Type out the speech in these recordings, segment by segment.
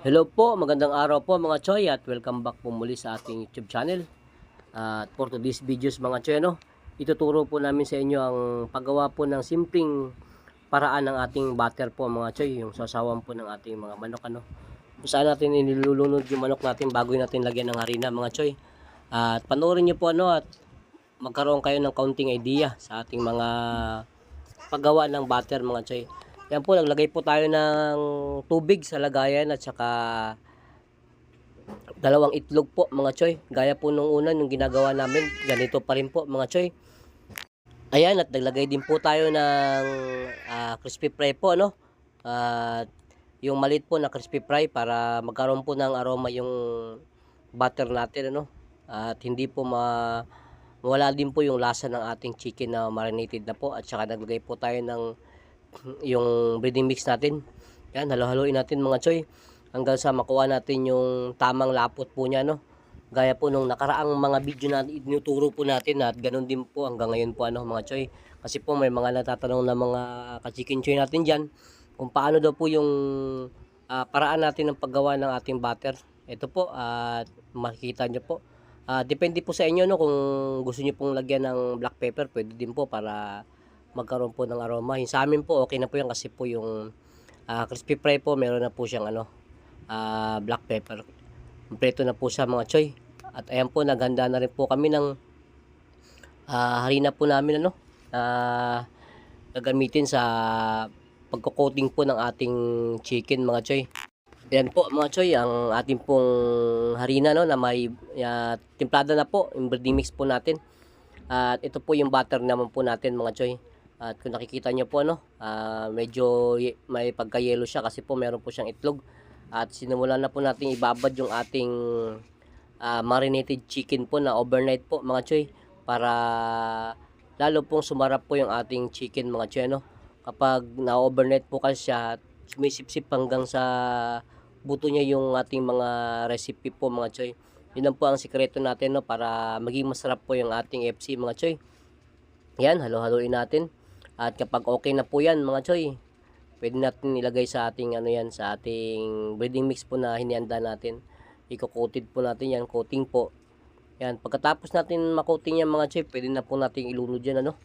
Hello po, magandang araw po mga Choy at welcome back po muli sa ating YouTube channel. At for today's videos mga Choy, no, ituturo po namin sa inyo ang paggawa po ng simpleng paraan ng ating butter po mga Choy, yung sasawan po ng ating mga manok ano. Kung saan natin inilulunod yung manok natin bago natin lagyan ng harina mga Choy. At panoorin nyo po ano at magkaroon kayo ng kaunting idea sa ating mga paggawa ng butter mga Choy. Yan po, naglagay po tayo ng tubig sa lagayan at saka dalawang itlog po mga choy. Gaya po nung una nung ginagawa namin, ganito pa rin po mga choy. Ayan, at naglagay din po tayo ng ah, crispy fry po, no? At yung maliit po na crispy fry para magkaroon po ng aroma yung butter natin, ano? At hindi po ma wala din po yung lasa ng ating chicken na marinated na po at saka naglagay po tayo ng yung breading mix natin. Yan, halo-haloin natin mga choy hanggang sa makuha natin yung tamang lapot po niya no. Gaya po nung nakaraang mga video na inuturo po natin at ganun din po hanggang ngayon po ano mga choy. Kasi po may mga natatanong na mga ka-chicken choy natin diyan kung paano daw po yung ah, paraan natin ng paggawa ng ating butter. Ito po at makikita nyo po. Ah, depende po sa inyo no kung gusto niyo pong lagyan ng black pepper, pwede din po para magkaroon po ng aroma. Yung sa amin po, okay na po yan kasi po yung ah, crispy fry po, meron na po siyang ano, ah, black pepper. Kompleto na po siya mga choy. At ayan po, naghanda na rin po kami ng ah, harina po namin ano, na gagamitin sa pagko-coating po ng ating chicken mga choy. Yan po mga choy, ang ating pong harina no, na may ah, timplada na po, yung mix po natin. At ito po yung butter naman po natin mga choy. At kung nakikita nyo po ano, ah, medyo may pagka-yellow siya kasi po meron po siyang itlog. At sinimulan na po natin ibabad yung ating ah, marinated chicken po na overnight po mga choy para lalo pong sumarap po yung ating chicken mga choy no. Kapag na-overnight po kasi siya, sumisip-sip hanggang sa buto niya yung ating mga recipe po mga choy. Yun lang po ang sikreto natin no para maging masarap po yung ating FC mga choy. Yan, halo-haloin natin. At kapag okay na po yan mga choy, pwede natin ilagay sa ating ano yan, sa ating breading mix po na hinihanda natin. Iko-coated po natin yan, coating po. Yan, pagkatapos natin makoating yan mga choy, pwede na po natin ilunod yan ano.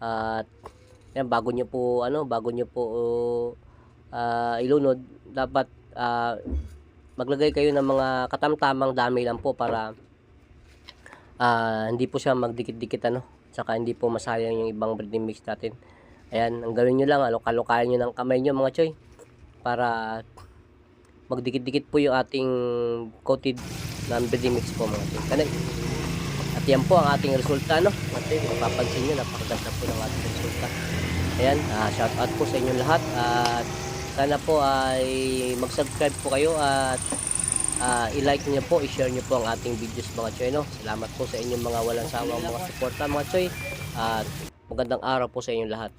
At yan, bago nyo po ano, bago nyo po ah, ilunod, dapat ah, maglagay kayo ng mga katamtamang dami lang po para ah, hindi po siya magdikit-dikit ano. Tsaka hindi po masayang yung ibang breading mix natin. Ayan, ang gawin nyo lang, alok-alokayan nyo ng kamay nyo mga choy. Para magdikit-dikit po yung ating coated na breading mix po mga choy. Kanay. At yan po ang ating resulta no. At eh, mapapansin nyo, napakaganda po ng ating resulta. Ayan, ah, shout out po sa inyong lahat. At sana po ay mag-subscribe po kayo at ah, i-like niyo po, i-share niyo po ang ating videos mga choy no. Salamat po sa inyong mga walang sawang mga suporta mga choy. At magandang araw po sa inyong lahat.